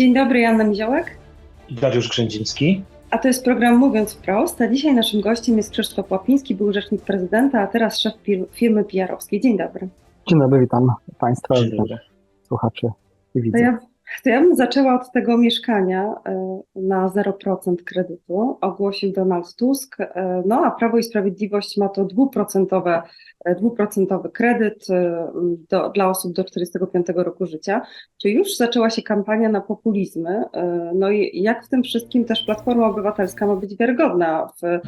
Dzień dobry, Janna Miziołek. I Dariusz Grzędziński. A to jest program Mówiąc Wprost, a dzisiaj naszym gościem jest Krzysztof Łapiński, był rzecznik prezydenta, a teraz szef firmy PR-owskiej. Dzień dobry. Dzień dobry, witam Państwa, Dzień dobry. słuchaczy i To ja, to ja bym zaczęła od tego mieszkania e, na 0% kredytu. Ogłosił Donald Tusk, e, no a Prawo i Sprawiedliwość ma to dwuprocentowe, e, dwuprocentowy kredyt do, dla osób do 45 roku życia. Czy już zaczęła się kampania na populizmy? No i jak w tym wszystkim też Platforma Obywatelska ma być wiarygodna w,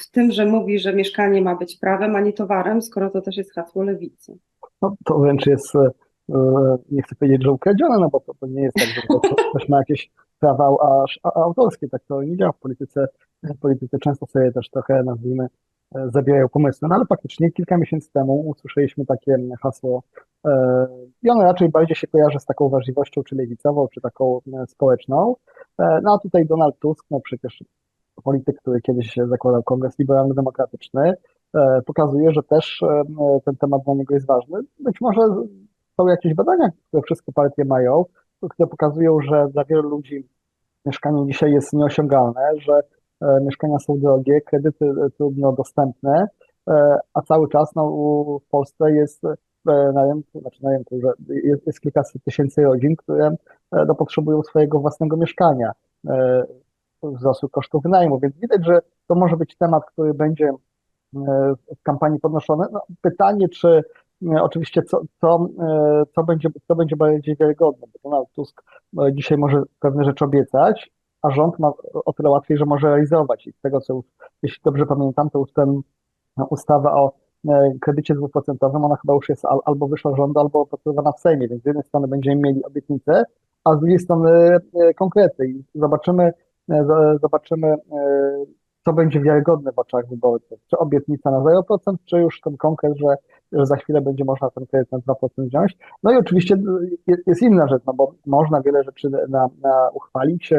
w tym, że mówi, że mieszkanie ma być prawem, a nie towarem, skoro to też jest hasło lewicy? No, to wręcz jest, nie chcę powiedzieć, że ukradzione, no bo to, to nie jest tak, że to- ktoś ma jakieś prawa a- a- autorskie, tak to nie działa w polityce. W polityce często sobie też trochę, nazwijmy, e, zabierają pomysły, no ale faktycznie kilka miesięcy temu usłyszeliśmy takie hasło e, i ono raczej bardziej się kojarzy z taką wrażliwością, czy lewicową, czy taką e, społeczną. E, No a tutaj Donald Tusk, no przecież polityk, który kiedyś zakładał Kongres Liberalno-Demokratyczny, e, pokazuje, że też e, ten temat dla niego jest ważny. Być może są jakieś badania, które wszystkie partie mają, które pokazują, że dla wielu ludzi mieszkanie dzisiaj jest nieosiągalne, że e, mieszkania są drogie, kredyty e, trudno dostępne, e, a cały czas no, w Polsce jest na rynku, znaczy na rynku, że jest, jest kilkaset tysięcy rodzin, które no, potrzebują swojego własnego mieszkania, wzrostu kosztów wynajmu, więc widać, że to może być temat, który będzie w kampanii podnoszony. No, pytanie, czy oczywiście co, co, e, co, będzie, co będzie bardziej wiarygodne, bo Donald Tusk e, dzisiaj może pewne rzeczy obiecać, a rząd ma o tyle łatwiej, że może realizować. I z tego, co jeśli dobrze pamiętam, to ten no, ustawa o e, kredycie dwuprocentowym, ona chyba już jest al, albo wyszła rządu, albo opracowana w Sejmie, więc z jednej strony będziemy mieli obietnice, a z drugiej strony e, konkrety i zobaczymy, e, zobaczymy, e, co będzie wiarygodne w oczach wyborców. Czy obietnica na 0%, czy już ten konkret, że, że za chwilę będzie można ten kredyt na 2% wziąć. No i oczywiście jest, jest inna rzecz, no bo można wiele rzeczy na, na uchwalić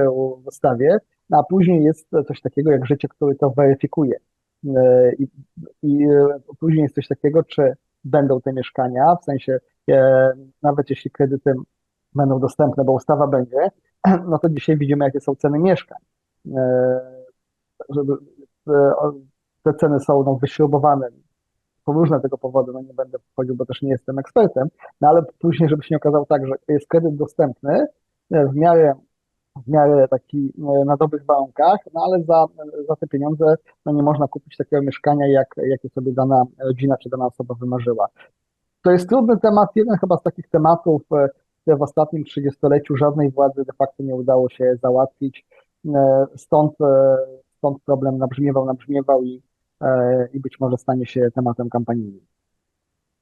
w ustawie, no a później jest coś takiego jak życie, które to weryfikuje. E, I, i później jest coś takiego, czy będą te mieszkania, w sensie nawet jeśli kredyty będą dostępne, bo ustawa będzie, no to dzisiaj widzimy, jakie są ceny mieszkań. Żeby, te ceny są no, wyśrubowane różne tego powody, no nie będę wchodził, bo też nie jestem ekspertem, no ale później, żeby się okazało tak, że jest kredyt dostępny e, w miarę, w miarę taki e, na dobrych warunkach, no ale za, za te pieniądze no nie można kupić takiego mieszkania, jak, jakie sobie dana rodzina czy dana osoba wymarzyła. To jest trudny temat, jeden chyba z takich tematów, e, które w ostatnim trzydziestoleciu żadnej władzy de facto nie udało się załatwić. Stąd, stąd problem nabrzmiewał, nabrzmiewał i, i być może stanie się tematem kampanijnym.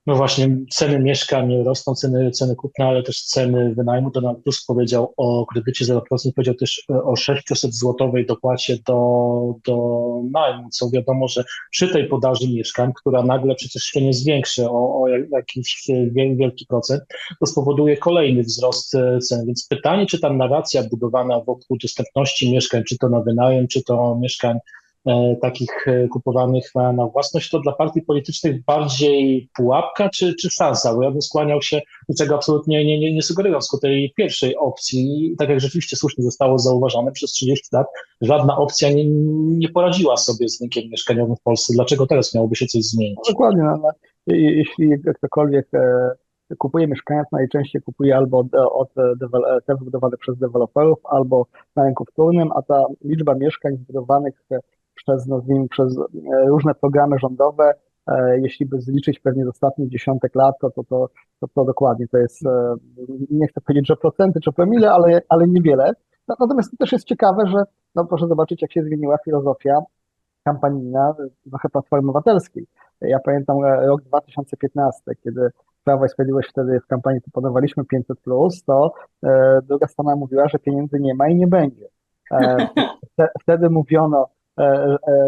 No właśnie, ceny mieszkań rosną, ceny, ceny kupna, ale też ceny wynajmu. Donald Tusk powiedział o kredycie 0%, powiedział też e, o 600 złotowej dopłacie do, do najmu, co wiadomo, że przy tej podaży mieszkań, która nagle przecież się nie zwiększy o, o jakiś e, wie- wielki procent, to spowoduje kolejny wzrost e, cen. Więc pytanie, czy ta narracja budowana wokół dostępności mieszkań, czy to na wynajem, czy to mieszkań e, takich e, kupowanych na, na własność, to dla partii politycznych bardziej pułapka czy, czy szansa? Bo ja bym skłaniał się, niczego absolutnie nie, nie, nie sugerując ku tej pierwszej opcji. Tak jak rzeczywiście słusznie zostało zauważone, przez 30 lat żadna opcja nie, nie poradziła sobie z rynkiem mieszkaniowym w Polsce. Dlaczego teraz miałoby się coś zmienić? Dokładnie, no, ale je- jeśli ktokolwiek e, kupuje mieszkania, to najczęściej kupuje albo od, od te wybudowane przez deweloperów, albo na rynku wtórnym, a ta liczba mieszkań zbudowanych e, przez, nazwijmy, przez e, różne programy rządowe, e, jeśli by zliczyć pewnie z ostatnich dziesiątek lat, to to, to, to, to dokładnie to jest, e, nie chcę powiedzieć, że procenty czy promile, ale, ale niewiele. No, Natomiast to też jest ciekawe, że no, proszę zobaczyć, jak się zmieniła filozofia kampanijna trochę Platformy Obywatelskiej. Ja pamiętam rok 2015, kiedy Prawo i Sprawiedliwość wtedy w kampanii proponowaliśmy 500+, to e, druga strona mówiła, że pieniędzy nie ma i nie będzie. E, wte- wtedy mówiono,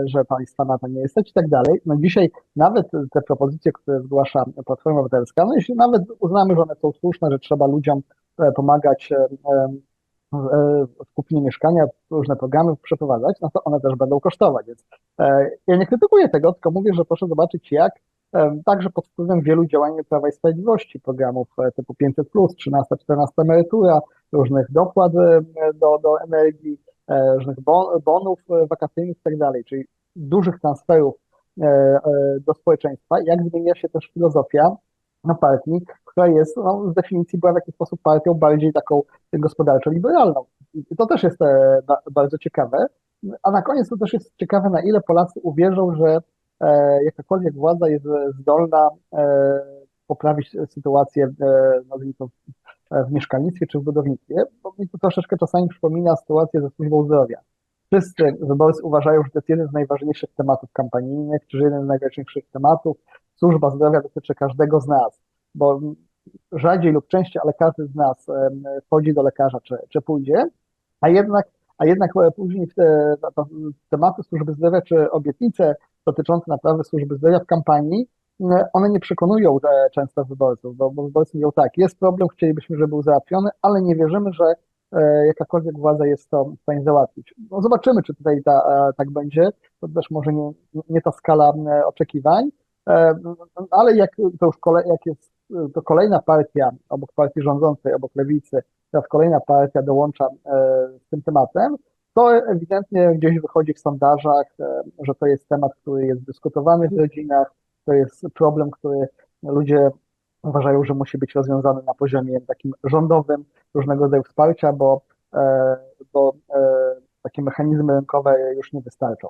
że państwa na to nie jest stać i tak dalej. No dzisiaj nawet te propozycje, które zgłasza Platforma Obywatelska, no jeśli nawet uznamy, że one są słuszne, że trzeba ludziom e, pomagać e, e, w kupieniu mieszkania, różne programy przeprowadzać, no to one też będą kosztować. Więc e, ja nie krytykuję tego, tylko mówię, że proszę zobaczyć, jak e, także pod wpływem wielu działań Prawa i Sprawiedliwości, programów e, typu 500, 13, 14 emerytura, różnych dopłat e, do, do energii, e, różnych bonów wakacyjnych i tak dalej, czyli dużych transferów do społeczeństwa, jak zmienia się też filozofia no, partii, która jest no, z definicji była w jakiś sposób partią bardziej taką gospodarczo-liberalną. I to też jest bardzo ciekawe. A na koniec to też jest ciekawe, na ile Polacy uwierzą, że jakakolwiek władza jest zdolna poprawić sytuację, to, w mieszkalnictwie czy w budownictwie, bo mi to troszeczkę czasami przypomina sytuację ze służbą zdrowia. Wszyscy wyborcy uważają, że to jest jeden z najważniejszych tematów kampanijnych, czy jeden z najważniejszych tematów. Służba zdrowia dotyczy każdego z nas, bo rzadziej lub częściej, ale każdy z nas chodzi do lekarza, czy, czy pójdzie, a jednak, a jednak e, później te, tematy służby zdrowia, czy obietnice dotyczące naprawy służby zdrowia w kampanii one nie przekonują e, często wyborców, bo, bo wyborcy mówią tak, jest problem, chcielibyśmy, żeby był załatwiony, ale nie wierzymy, że e, jakakolwiek władza jest to w stanie załatwić. No zobaczymy, czy tutaj ta, e, tak będzie, to też może nie, nie ta skala oczekiwań, ale jak to już jak jest to kolejna partia, obok partii rządzącej, obok lewicy, teraz kolejna partia dołącza z tym tematem, to ewidentnie gdzieś wychodzi w sondażach, że to jest temat, który jest dyskutowany w rodzinach, to jest problem, który ludzie uważają, że musi być rozwiązany na poziomie takim rządowym, różnego rodzaju wsparcia, bo, e, bo e, takie mechanizmy rynkowe już nie wystarczą.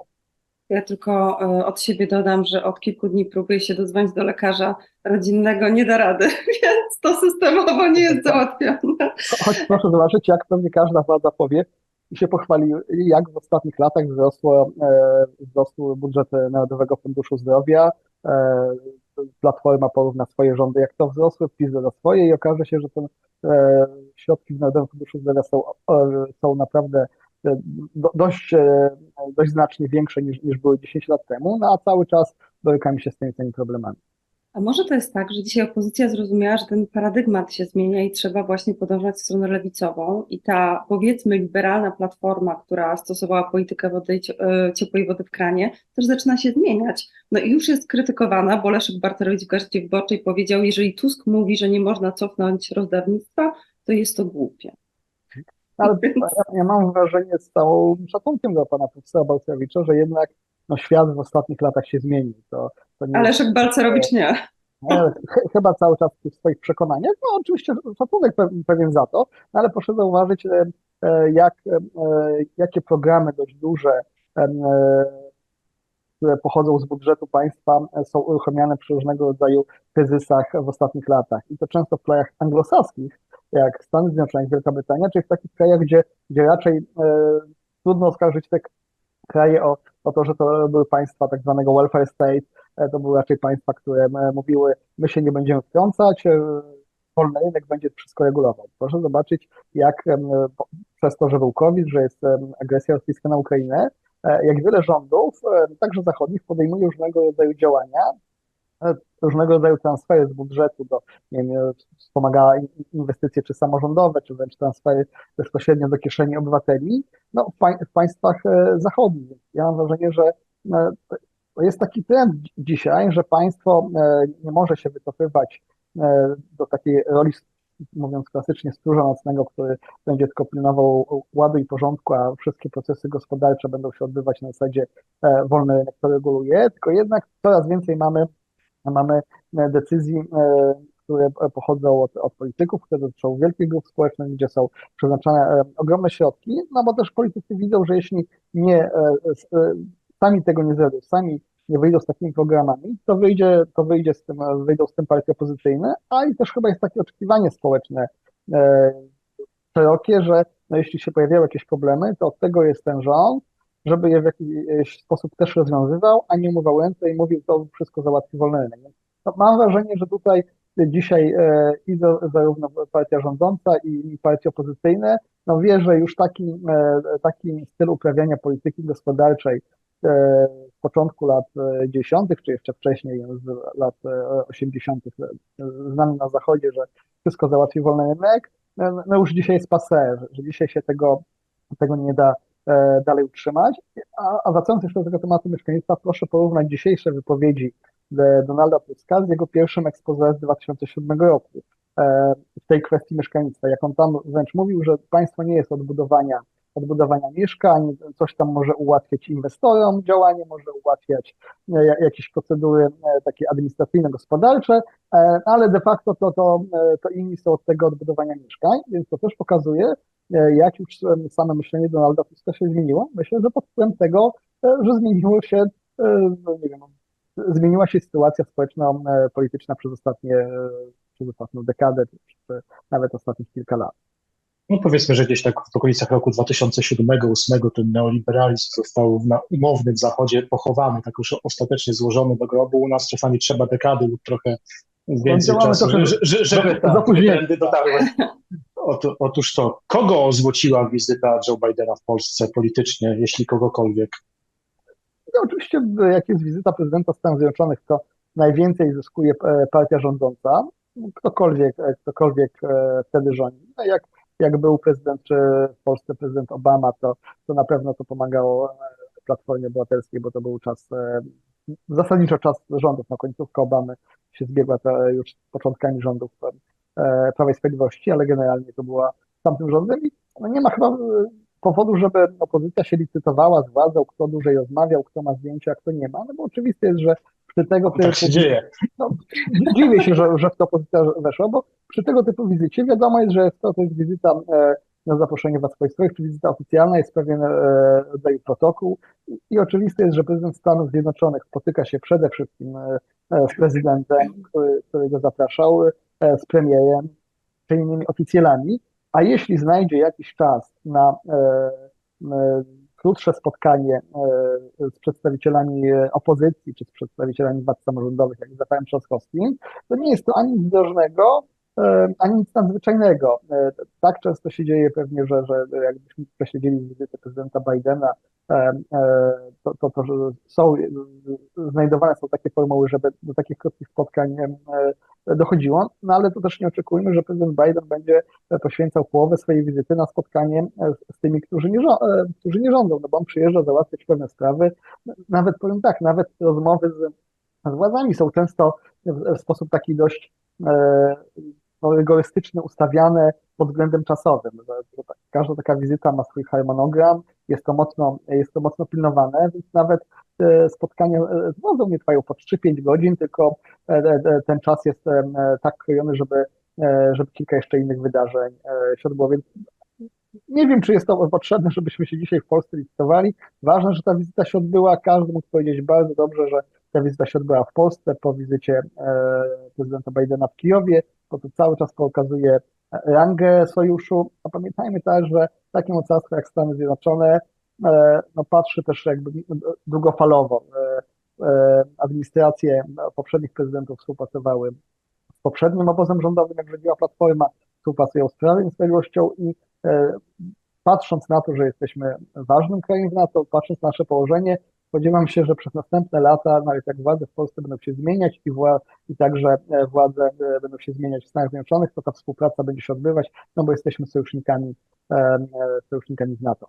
Ja tylko e, od siebie dodam, że od kilku dni próbuję się dodzwonić do lekarza rodzinnego, nie da rady, więc to systemowo nie jest załatwione. Choć proszę zobaczyć, jak pewnie każda władza powie i się pochwali, jak w ostatnich latach wzrosło, wzrosły budżety Narodowego Funduszu Zdrowia, Platforma porówna swoje rządy, jak to wzrosły, PiS do swoje i okaże się, że te e, środki w Narodowym Funduszu Zdrowia są, są naprawdę e, dość, dość znacznie większe niż, niż były 10 lat temu, no a cały czas borykamy się z tymi, tymi problemami. A może to jest tak, że dzisiaj opozycja zrozumiała, że ten paradygmat się zmienia i trzeba właśnie podążać w stronę lewicową i ta powiedzmy liberalna platforma, która stosowała politykę wody, e, ciepłej wody w kranie, też zaczyna się zmieniać. No i już jest krytykowana, bo Leszek Barterowicz w Gazecie Wyborczej powiedział, jeżeli Tusk mówi, że nie można cofnąć rozdawnictwa, to jest to głupie. Ale ja, ja mam wrażenie z całym szacunkiem do pana profesora Balcerowicza, że jednak no, świat w ostatnich latach się zmienił. To nie Leszek Balcerowicz nie. Chyba cały czas w swoich przekonaniach. No oczywiście szacunek pewien za to, no, ale proszę zauważyć, e, e, jak, e, jakie programy dość duże, które pochodzą z budżetu państwa, są uruchamiane przy różnego rodzaju kryzysach w ostatnich latach. I to często w krajach anglosaskich, jak Stany Zjednoczone, Wielka Brytania, czyli w takich krajach, gdzie, gdzie raczej trudno oskarżyć te kraje o, o to, że to były państwa tak zwanego welfare state, to były raczej państwa, które e, mówiły, my się nie będziemy wtrącać, e, wolny rynek będzie wszystko regulował. Proszę zobaczyć, jak przez to, że był COVID, że jest agresja rosyjska na Ukrainę, jak wiele rządów, także zachodnich, podejmuje różnego rodzaju działania, różnego rodzaju transfery z budżetu do, nie wiem, wspomagała inwestycje czy samorządowe, czy wręcz transfery bezpośrednio do kieszeni obywateli, no, w, w państwach e, zachodnich. Ja mam wrażenie, że e, jest taki trend dzisiaj, że państwo e, nie może się wycofywać do takiej roli, mówiąc klasycznie, stróża nocnego, który będzie tylko pilnował ładu i porządku, a wszystkie procesy gospodarcze będą się odbywać na zasadzie wolny rynek to reguluje, tylko jednak coraz więcej mamy Mamy e, decyzji, e, które pochodzą od, od polityków, które dotyczą wielkich grup społecznych, gdzie są przeznaczane e, ogromne środki, no bo też politycy widzą, że jeśli nie sami tego nie zrobią, sami nie wyjdą z takimi programami, to wyjdzie, to wyjdzie z tym, wyjdą z tym partie opozycyjne, a i też chyba jest takie oczekiwanie społeczne szerokie, że no jeśli się pojawiają jakieś problemy, to od tego jest ten rząd, żeby je w jakiś sposób też rozwiązywał, a nie umywał ręce i mówił, to wszystko załatwi wolny rynek. No, mam wrażenie, że tutaj dzisiaj e, i zarówno partia rządząca i partie opozycyjne no wie, że już taki, e, taki styl uprawiania polityki gospodarczej e, początku lat 10., czy jeszcze wcześniej, z lat 80., znany na Zachodzie, że wszystko załatwi wolny rynek, no już dzisiaj jest passé, że dzisiaj się tego, tego nie da E, dalej utrzymać. A, a wracając jeszcze do tego tematu mieszkalnictwa, proszę porównać dzisiejsze wypowiedzi Donalda Tuska z jego pierwszym expose z 2007 roku. e, w tej kwestii mieszkalnictwa. Jak on tam wręcz mówił, że państwo nie jest od budowania, od budowania mieszkań, coś tam może ułatwiać inwestorom działanie, może ułatwiać e, ja- jakieś procedury e, takie administracyjne, gospodarcze, e, ale de facto to, to, to inni są od tego odbudowania mieszkań, więc to też pokazuje, jak już same myślenie Donalda Tuska się zmieniło. Myślę, że pod wpływem tego, że zmieniło się, no nie wiem, zmieniła się sytuacja społeczno-polityczna przez ostatnie, przez ostatnią dekadę, czy nawet ostatnich kilka lat. No powiedzmy, że gdzieś tak w okolicach roku 2007-2008 ten neoliberalizm został na umownym zachodzie pochowany, tak już ostatecznie złożony do grobu. U nas czasami trzeba dekady lub trochę więcej czasu, trochę żeby za- tak, tędy dotarły. Otóż to, kogo złociła wizyta Joe Bidena w Polsce politycznie, jeśli kogokolwiek? No oczywiście, jak jest wizyta prezydenta Stanów Zjednoczonych, to najwięcej zyskuje e, partia rządząca. Ktokolwiek, e, ktokolwiek e, wtedy rządzi. No jak, jak był prezydent, czy w Polsce prezydent Obama, to, to na pewno to pomagało e, Platformie Obywatelskiej, bo to był czas, e, zasadniczo czas rządów. No końcówka Obamy się zbiegła już z początkami rządów e, Prawa i Sprawiedliwości, ale generalnie to była tamtym rządem i no nie ma chyba powodu, żeby opozycja się licytowała z władzą, kto dłużej rozmawiał, kto ma zdjęcia, a kto nie ma, no bo oczywiste jest, że przy tego Tak się dzieje. no, dziwię się, że, że w to opozycja weszła, bo przy tego typu wizycie wiadomo jest, że to, to jest wizyta e, na zaproszenie władz państwowych, czy wizyta oficjalna, jest pewien e, rodzaj protokół i, oczywiste jest, że prezydent Stanów Zjednoczonych spotyka się przede wszystkim e, e, z prezydentem, który, który go zapraszał, e, z premierem, czy innymi oficjalami, a jeśli znajdzie jakiś czas na e, krótsze spotkanie e, z przedstawicielami e, opozycji czy z przedstawicielami władz samorządowych, jak z Rafałem Trzaskowskim, to nie jest to ani nic drożnego, e, ani nic nadzwyczajnego. Tak często się dzieje pewnie, że, że jakbyśmy prześledzili wizytę prezydenta Bidena, to, to, to że są, e, znajdowane są takie formuły, żeby do takich krótkich spotkań e, dochodziło, no ale to też nie oczekujmy, że prezydent Biden będzie poświęcał połowę swojej wizyty na spotkanie e, z tymi, którzy nie, e, którzy nie rządzą, no bo on przyjeżdża załatwiać pewne sprawy. Nawet powiem tak, nawet rozmowy z, z władzami są często w, w sposób taki dość e, no, rygorystyczny ustawiane pod względem czasowym. Że, każda taka wizyta ma swój harmonogram, jest to mocno, jest to mocno pilnowane, więc nawet e, spotkania e, z władzą nie trwają po 3-5 godzin, tylko e, e, ten czas jest e, tak krojony, żeby e, żeby kilka jeszcze innych wydarzeń e, się odbyło. Więc nie wiem, czy jest to potrzebne, żebyśmy się dzisiaj w Polsce licytowali. Ważne, że ta wizyta się odbyła. Każdy mógł powiedzieć bardzo dobrze, że ta wizyta się odbyła w Polsce po wizycie e, prezydenta Bidena w Kijowie, bo to cały czas pokazuje rangę sojuszu. A pamiętajmy też, że takie mocarstwo jak Stany Zjednoczone e, no, patrzy też jakby długofalowo. E, e, administracje poprzednich prezydentów współpracowały z poprzednim obozem rządowym, jak rządziła Platforma, współpracują z Prawem Sprawiedliwością i patrząc na to, że jesteśmy ważnym krajem w NATO, patrząc na nasze położenie, spodziewam się, że przez następne lata, nawet jak władze w Polsce będą się zmieniać i, wła- i także e, władze e, będą się zmieniać w Stanach Zjednoczonych, to ta współpraca będzie się odbywać, no bo jesteśmy sojusznikami, e, sojusznikami z NATO.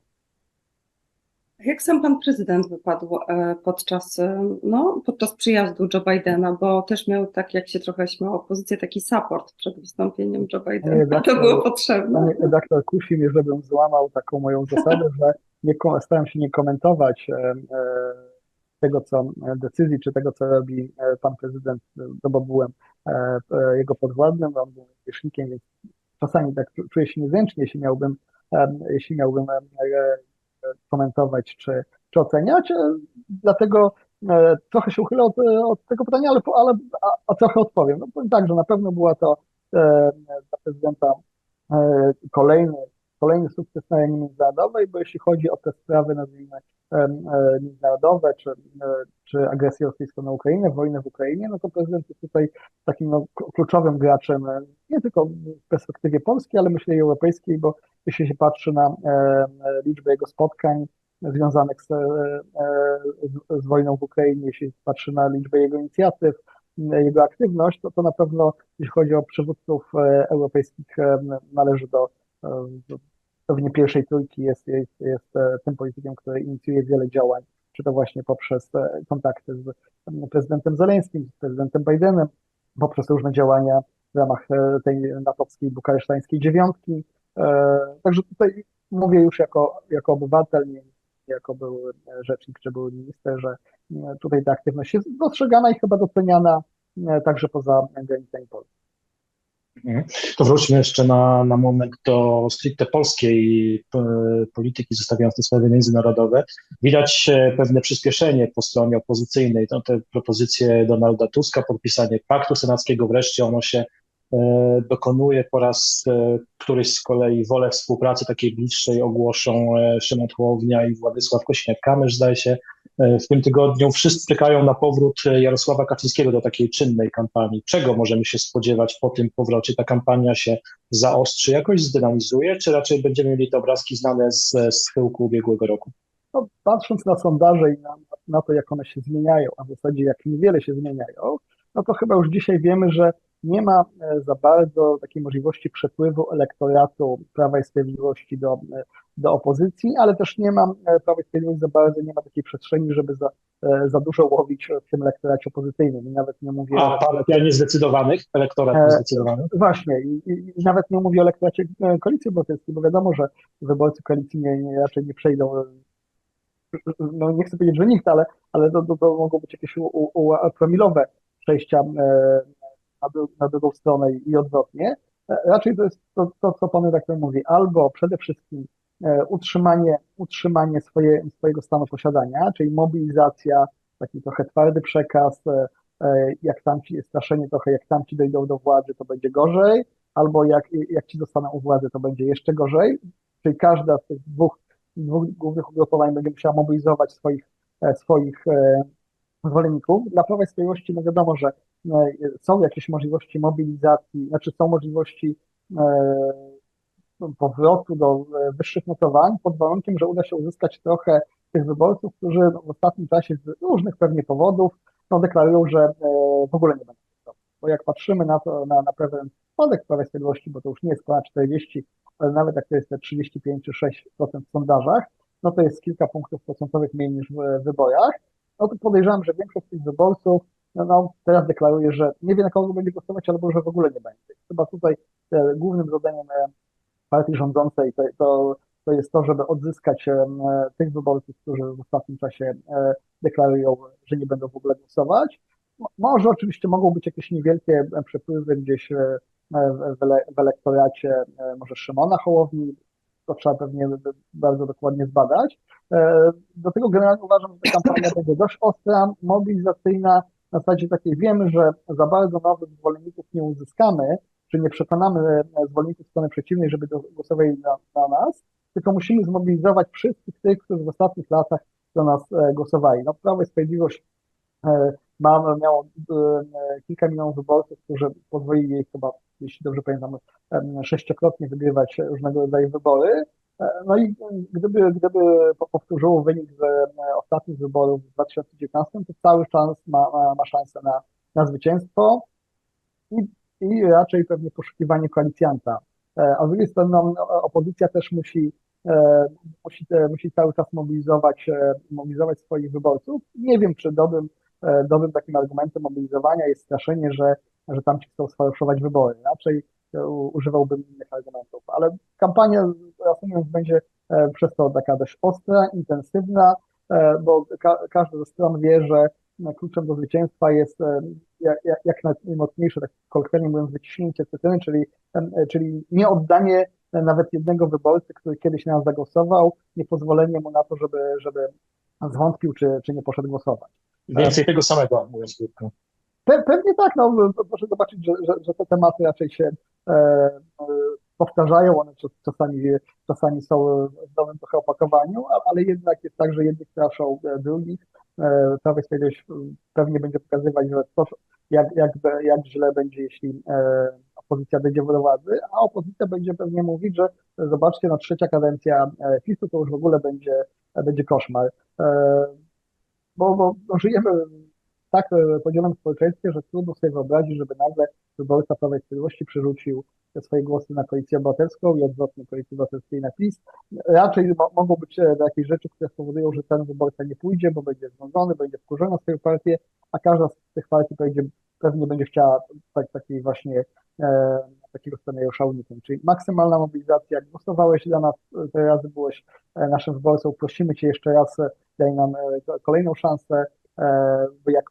Jak sam pan prezydent wypadł podczas, no, podczas przyjazdu Joe Bidena, bo też miał tak, jak się trochę śmiał opozycja, taki support przed wystąpieniem Joe Bidena. Tak, to było potrzebne. Redaktor kusi mnie, żebym złamał taką moją zasadę, że nie, staram się nie komentować tego, co e, decyzji, czy tego, co robi e, pan prezydent, e, no bo byłem jego podwładnym, on był wierzchnikiem, więc czasami tak czu- czuję się niezręcznie, jeśli miałbym, jeśli miałbym komentować, czy, czy oceniać. Dlatego trochę się uchylę od, od tego pytania, ale, ale a, a trochę odpowiem. No powiem tak, że na pewno była to dla prezydenta kolejny, kolejny sukces na arenie międzynarodowej, bo jeśli chodzi o te sprawy, nazwijmy, e, międzynarodowe, czy, e, czy agresję rosyjską na Ukrainę, wojnę w Ukrainie, no to prezydent jest tutaj takim no, kluczowym graczem, e, nie tylko w perspektywie polskiej, ale myślę i europejskiej, bo jeśli się patrzy na liczbę jego spotkań związanych z, z, wojną w Ukrainie, jeśli patrzy na liczbę jego inicjatyw, jego aktywność, to, to na pewno, jeśli chodzi o przywódców europejskich, należy do, do pewnie pierwszej trójki, jest, jest, jest e, tym politykiem, który inicjuje wiele działań, czy to właśnie poprzez e, kontakty z prezydentem Zeleńskim, z prezydentem Bidenem, poprzez różne działania w ramach tej natowskiej bukaresztańskiej dziewiątki. Także tutaj mówię już jako, jako obywatel, nie jako był rzecznik czy był minister, że tutaj ta aktywność jest dostrzegana i chyba doceniana także poza granicami Polski. Mhm. To wróćmy jeszcze na, na moment do stricte polskiej e, polityki, zostawiając te sprawy międzynarodowe. Widać e, pewne przyspieszenie po stronie opozycyjnej. No, te propozycje Donalda Tuska, podpisanie paktu senackiego, wreszcie ono się e, dokonuje po raz któryś z kolei wolę współpracy takiej bliższej ogłoszą Szymon Hołownia i Władysław Kośniak-Kamysz, zdaje się, w tym tygodniu wszyscy czekają na powrót Jarosława Kaczyńskiego do takiej czynnej kampanii. Czego możemy się spodziewać po tym powrocie? Ta kampania się zaostrzy, jakoś zdynamizuje, czy raczej będziemy mieli te obrazki znane z, z ubiegłego roku? No, patrząc na sondaże i na, na to, jak one się zmieniają, a w zasadzie jak niewiele się zmieniają, no to chyba już dzisiaj wiemy, że nie ma e, za bardzo takiej możliwości przepływu elektoratu Prawa i Sprawiedliwości do, e, do opozycji, ale też nie ma e, Prawa i Sprawiedliwości za bardzo, nie ma takiej przestrzeni, żeby za, za dużo łowić w tym elektoracie opozycyjnym. Nawet nie mówię... A partia niezdecydowanych, elektorat niezdecydowanych? Właśnie i, i, nawet nie mówię o elektoracie Koalicji Obywatelskiej, bo wiadomo, że wyborcy koalicji nie, nie, raczej nie przejdą no nie chcę powiedzieć, że nikt, ale, ale to, to, to mogą być jakieś u, u, u, promilowe przejścia na, na drugą stronę i odwrotnie. E, raczej to jest to, to co pan redaktor mówi, albo przede wszystkim e, utrzymanie, utrzymanie swoje, swojego stanu posiadania, czyli mobilizacja, taki trochę twardy przekaz, e, jak tamci, straszenie trochę, jak tamci dojdą do władzy, to będzie gorzej, albo jak, jak ci zostaną u władzy, to będzie jeszcze gorzej, czyli każda z tych dwóch, dwóch głównych ugrupowań będzie musiała mobilizować swoich, swoich zwolenników. Dla Prawa i Sprawiedliwości no wiadomo, że są jakieś możliwości mobilizacji, znaczy są możliwości e, powrotu do e, wyższych notowań pod warunkiem, że uda się uzyskać trochę tych wyborców, którzy w ostatnim czasie z różnych pewnie powodów no, deklarują, że w ogóle nie będą głosować. Bo jak patrzymy na to, na, na pewien spadek Prawa i Sprawiedliwości, bo to już nie jest ponad 40, ale nawet jak to jest te 35 czy 6% w sondażach, no to jest kilka punktów procentowych mniej niż w wyborach no to podejrzewam, że większość tych wyborców no, no, teraz deklaruje, że nie wie na kogo będzie głosować, albo że w ogóle nie będzie. Chyba tutaj e, głównym zadaniem e, partii rządzącej to, to, to jest to, żeby odzyskać e, tych wyborców, którzy w ostatnim czasie deklarują, że nie będą w ogóle głosować. Może oczywiście mogą być jakieś niewielkie przepływy gdzieś w, elektoracie może Szymona Hołowni, to trzeba pewnie bardzo dokładnie zbadać. E, do tego generalnie uważam, że ta kampania będzie dość ostra, mobilizacyjna, na zasadzie takiej wiemy, że za bardzo nowych zwolenników nie uzyskamy, czy nie przekonamy e, zwolenników strony przeciwnej, żeby głosowali na, na nas, tylko musimy zmobilizować wszystkich tych, którzy w ostatnich latach do nas e, głosowali. No, Prawo i Sprawiedliwość ma, miało kilka milionów wyborców, którzy pozwolili jej chyba, jeśli dobrze pamiętam, sześciokrotnie wygrywać różnego rodzaju wybory. E, no i gdyby, gdyby powtórzyło wynik z e, ostatnich wyborów w 2019, to cały czas ma, ma, szansę na, na zwycięstwo i, i raczej pewnie poszukiwanie koalicjanta. E, a z drugiej strony no, opozycja też musi, musi, musi cały czas mobilizować, mobilizować swoich wyborców. Nie wiem, czy dobrym, dobrym takim argumentem mobilizowania jest straszenie, że, że tam ci chcą sfałszować wybory. Raczej używałbym innych argumentów, ale kampania, reasumując, będzie e, przez to taka dość ostra, intensywna, e, bo ka każda ze stron wie, że kluczem do zwycięstwa jest e, jak, jak najmocniejsze, tak kolokwialnie mówiąc, wyciśnięcie cytryny, czyli, czyli nie oddanie nawet jednego wyborcy, który kiedyś na nas zagłosował, nie pozwolenie mu na to, żeby, żeby zwątpił, czy, czy nie poszedł głosować. Więcej tego samego, mówiąc krótko. Pe pewnie tak, no, proszę zobaczyć, że, że, że te tematy raczej się powtarzają, one czasami, czasami są w nowym trochę opakowaniu, ale jednak jest tak, że jedni straszą e, drugich. E, Prawo i Sprawiedliwość pewnie będzie pokazywać, że to, jak, jak, jak źle będzie, jeśli e, opozycja dojdzie do władzy, a opozycja będzie pewnie mówić, że zobaczcie, no trzecia kadencja PiSu to już w ogóle będzie, będzie koszmar. Bo, bo no, żyjemy tak e, podzielonym społeczeństwie, że trudno sobie wyobrazić, żeby nagle wyborca Prawa i Sprawiedliwości przerzucił swoje głosy na Koalicję Obywatelską i odwrotnie Koalicji Obywatelskiej na PiS. Raczej mogą być e, jakieś rzeczy, które spowodują, że ten wyborca nie pójdzie, bo będzie znudzony, będzie wkurzony na swoją partię, a każda z tych partii będzie, pewnie będzie chciała tak, takiej właśnie takiego scenariusza uniknąć. Czyli maksymalna mobilizacja. Głosowałeś dla nas, te razy byłeś naszym wyborcą, prosimy Cię jeszcze raz, daj nam kolejną szansę, bo jak,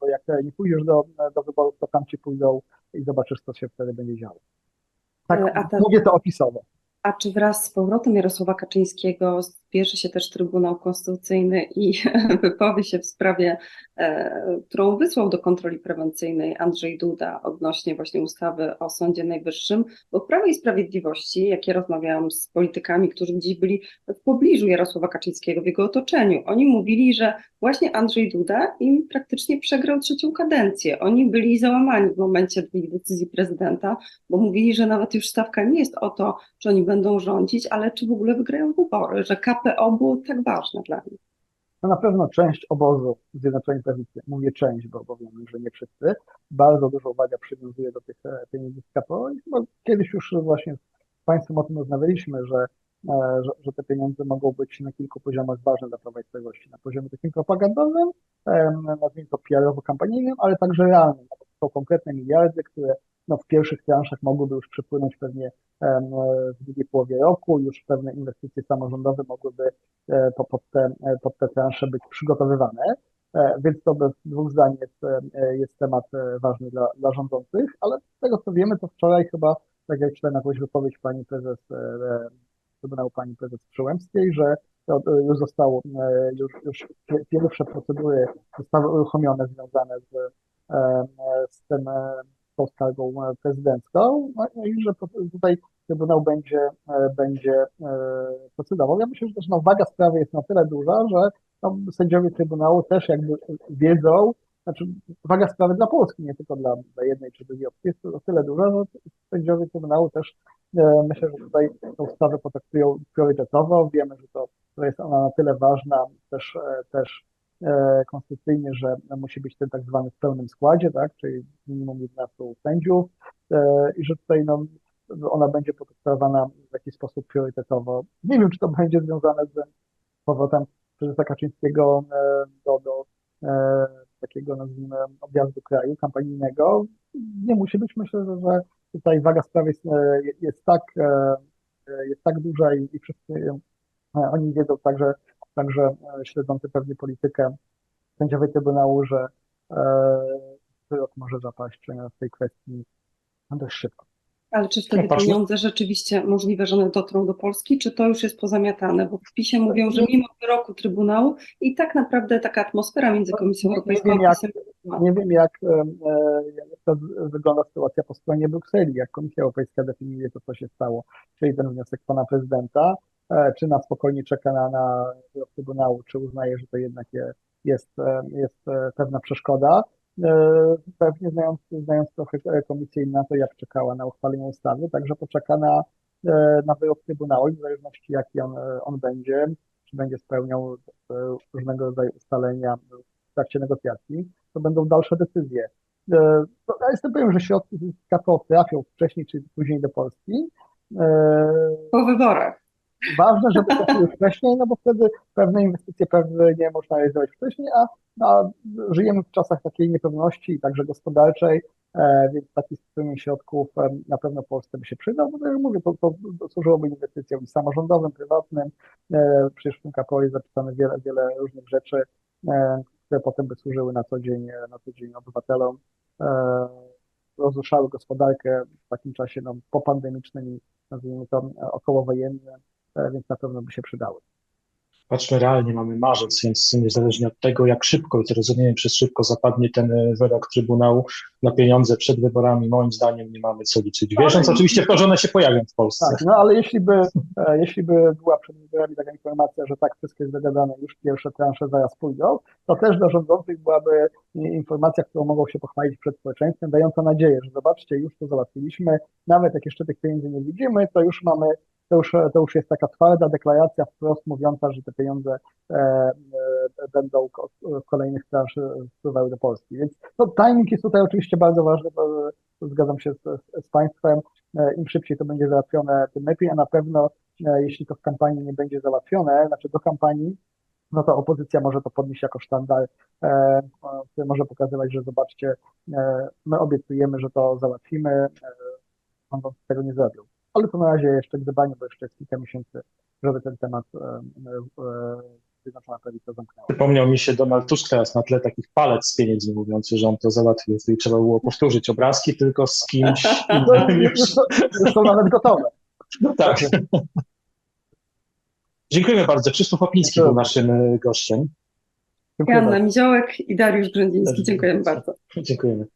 bo jak nie pójdziesz do, do wyborów, to tam Ci pójdą i zobaczysz, co się wtedy będzie działo. Tak, A ta- mówię to opisowo. A czy wraz z powrotem Jarosława Kaczyńskiego zbierze się też Trybunał Konstytucyjny i wypowie się w sprawie, e, którą wysłał do kontroli prewencyjnej Andrzej Duda odnośnie właśnie ustawy o Sądzie Najwyższym? Bo w Prawie i Sprawiedliwości, jak ja rozmawiałam z politykami, którzy gdzieś byli w pobliżu Jarosława Kaczyńskiego, w jego otoczeniu, oni mówili, że właśnie Andrzej Duda im praktycznie przegrał trzecią kadencję. Oni byli załamani w momencie decyzji prezydenta, bo mówili, że nawet już stawka nie jest o to, czy oni będą rządzić, ale czy w ogóle wygrają wybory, że KPO było tak ważne dla nich. No na pewno część obozu Zjednoczonej Prawicy, mówię część, bo, bo wiemy, że nie wszyscy, bardzo dużo uwagi przywiązuje do tych e, pieniędzy z KPO i chyba kiedyś już właśnie z Państwem o tym rozmawialiśmy, że, e, że, że te pieniądze mogą być na kilku poziomach ważne dla Prawa i. Na poziomie takim propagandowym, em, nazwijmy to PR-owo-kampanijnym, ale także realnym. To są konkretne miliardy, które no, w pierwszych transzach mogłyby już przypłynąć pewnie em, w drugiej połowie roku, już pewne inwestycje samorządowe mogłyby e, po- pod te, e, pod te transze być przygotowywane. E, Więc to bez dwóch zdań jest, e, jest temat e, ważny dla, dla rządzących, ale z tego co wiemy, to wczoraj chyba, tak jak czytałem jakąś wypowiedź pani prezes e, e, Trybunału pani prezes Przyłębskiej, że e, już zostało, e, już, już pie- pierwsze procedury zostały uruchomione związane z, e, e, z tym, skargą e, prezydencką, no i że tutaj Trybunał będzie, e, będzie e, procedował. Ja myślę, że też no, waga sprawy jest na tyle duża, że no, sędziowie Trybunału też jakby wiedzą, znaczy waga sprawy dla Polski, nie tylko dla, dla jednej czy drugiej opcji jest o tyle duża, że sędziowie Trybunału też e, myślę, że tutaj tą sprawę potraktują priorytetowo. Wiemy, że to, to jest ona na tyle ważna też, też konstytucyjnie, że musi być ten tak zwany w pełnym składzie, tak, czyli minimum 11 sędziów e, i że tutaj no, ona będzie potraktowana w jakiś sposób priorytetowo. Nie wiem, czy to będzie związane z powrotem prezesa Kaczyńskiego e, do, do e, takiego, nazwijmy, objazdu kraju kampanijnego. Nie musi być. Myślę, że, tutaj waga sprawy jest, e, jest, tak, e, jest tak duża i, i wszyscy e, oni wiedzą także, także e, śledzący pewnie politykę sędziowie Trybunału, że e, wyrok może zapaść w tej kwestii dość szybko. Ale czy wtedy No, pieniądze rzeczywiście możliwe, że one dotrą do Polski, czy to już jest pozamiatane? Bo w PiSie mówią, że mimo wyroku Trybunału i tak naprawdę taka atmosfera między Komisją Nie- nie Europejską wiem, a jak- PiSem była. Nie wiem, jak, jak wygląda sytuacja po stronie Brukseli, jak Komisja Europejska definiuje to, co się stało, czyli ten wniosek pana prezydenta, czy na spokojnie czeka na, na wyrok Trybunału, czy uznaje, że to jednak je- jest, e, jest e, pewna przeszkoda. E, Pewnie znając, znając trochę e, Komisję na to, jak czekała na uchwalenie ustawy, także poczeka na, e, na wyrok Trybunału i w zależności jaki on, e, on będzie, czy będzie spełniał e, różnego rodzaju ustalenia w trakcie negocjacji, to będą dalsze decyzje. E, to Ja jestem pewien, że środki z KPO trafią wcześniej czy później do Polski. E, Po wyborach. Ważne, żeby trafiły wcześniej, no bo wtedy pewne inwestycje pewnie można realizować wcześniej, a, a żyjemy w czasach takiej niepewności, także gospodarczej, e, więc taki strumień środków e, na pewno Polsce by się przydał, bo tak jak mówię, to, to, to służyłoby inwestycjom samorządowym, prywatnym, e, przecież w tym KPO jest zapisane wiele, wiele różnych rzeczy, które potem by służyły na co dzień, na co dzień obywatelom, rozruszały gospodarkę w takim czasie no, popandemicznym nazwijmy to okołowojennym, więc na pewno by się przydały. Patrzmy realnie, mamy marzec, więc niezależnie od tego, jak szybko, i to rozumiem, przez szybko zapadnie ten e, wyrok Trybunału na pieniądze przed wyborami, moim zdaniem nie mamy co liczyć. Wierząc Ale- oczywiście w to, że one się pojawią w Polsce. Tak, no ale jeśli by, e, jeśli by była przed wyborami taka informacja, że tak wszystko jest dogadane, już pierwsze transze zaraz pójdą, to też dla rządzących byłaby informacja, którą mogą się pochwalić przed społeczeństwem, dająca nadzieję, że zobaczcie, już to załatwiliśmy, nawet jak jeszcze tych pieniędzy nie widzimy, to już mamy, to już, to już jest taka twarda deklaracja wprost mówiąca, że te pieniądze e, e, będą w kolejnych transz wpływały do Polski. Więc no, timing jest tutaj oczywiście bardzo ważny, bo e, zgadzam się z, z, Państwem, im szybciej to będzie załatwione, tym lepiej, a na pewno jeśli to w kampanii nie będzie załatwione, znaczy do kampanii, no to opozycja może to podnieść jako sztandar, który może pokazywać, że zobaczcie, my obiecujemy, że to załatwimy, on wam tego nie zrobił. Ale to na razie jeszcze gdybanie, bo jeszcze jest kilka miesięcy, żeby ten temat e, Zjednoczona Prawica zamknęła. Przypomniał mi się Donald Tusk teraz na tle takich palec z pieniędzmi mówiący, że on to załatwił. I trzeba było powtórzyć obrazki, tylko z kimś No, innym. już, już, są nawet gotowe. No tak. Dziękujemy bardzo. Krzysztof Opiński był naszym e, gościem. Dziękuję Joanna bardzo. Miziołek i Dariusz Grządziński. Dziękujemy bardzo. Dziękujemy.